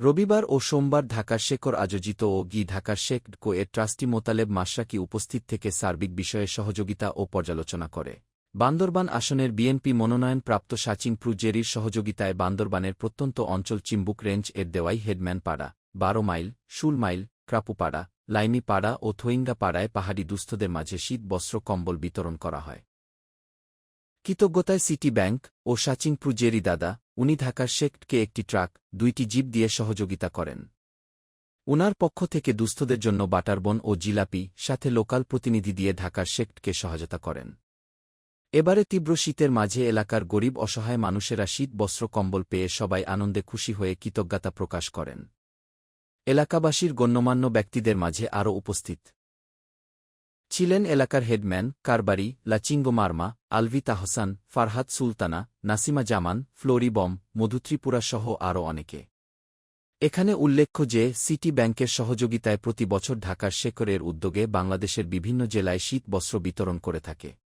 রবিবার ও সোমবার ঢাকার শেখর আয়োজিত ও গি ঢাকার শেখ কো এর ট্রাস্টি মোতালেব মাশরাকি উপস্থিত থেকে সার্বিক বিষয়ে সহযোগিতা ও পর্যালোচনা করে। বান্দরবান আসনের বিএনপি মনোনয়ন প্রাপ্ত সাচিন প্রুজেরির সহযোগিতায় বান্দরবানের প্রত্যন্ত অঞ্চল চিম্বুক রেঞ্জ এর দেওয়াই হেডম্যান পাড়া, বারো মাইল, শুল মাইল, ক্রাপুপাড়া লাইমি পাড়া ও থইঙ্গা পাড়ায় পাহাড়ি দুস্থদের মাঝে শীত বস্ত্র কম্বল বিতরণ করা হয়। কৃতজ্ঞতায় সিটি ব্যাংক ও সাচিং প্রুজেরি দাদা, উনি ঢাকার শেখকে একটি ট্রাক, দুইটি জিপ দিয়ে সহযোগিতা করেন। উনার পক্ষ থেকে দুস্থদের জন্য বাটারবন ও জিলাপি, সাথে লোকাল প্রতিনিধি দিয়ে ঢাকার শেখকে সহায়তা করেন। এবারে তীব্র শীতের মাঝে এলাকার গরিব অসহায় মানুষেরা শীত, বস্ত্র, কম্বল পেয়ে সবাই আনন্দে খুশি হয়ে কৃতজ্ঞতা প্রকাশ করেন। এলাকাবাসীর গণ্যমান্য ব্যক্তিদের মাঝে আরও উপস্থিত। ছিলেন এলাকার হেডম্যান কারবারি লাচিঙ্গো মার্মা আলভি তাহসান ফারহাদ সুলতানা, নাসিমা জামান ফ্লোরিবম বম, মধুত্রিপুরা সহ আরও অনেকে। এখানে উল্লেখ্য যে, সিটি ব্যাংকের সহযোগিতায় প্রতি বছর ঢাকার শেখরের উদ্যোগে বাংলাদেশের বিভিন্ন জেলায় শীত বস্ত্র বিতরণ করে থাকে।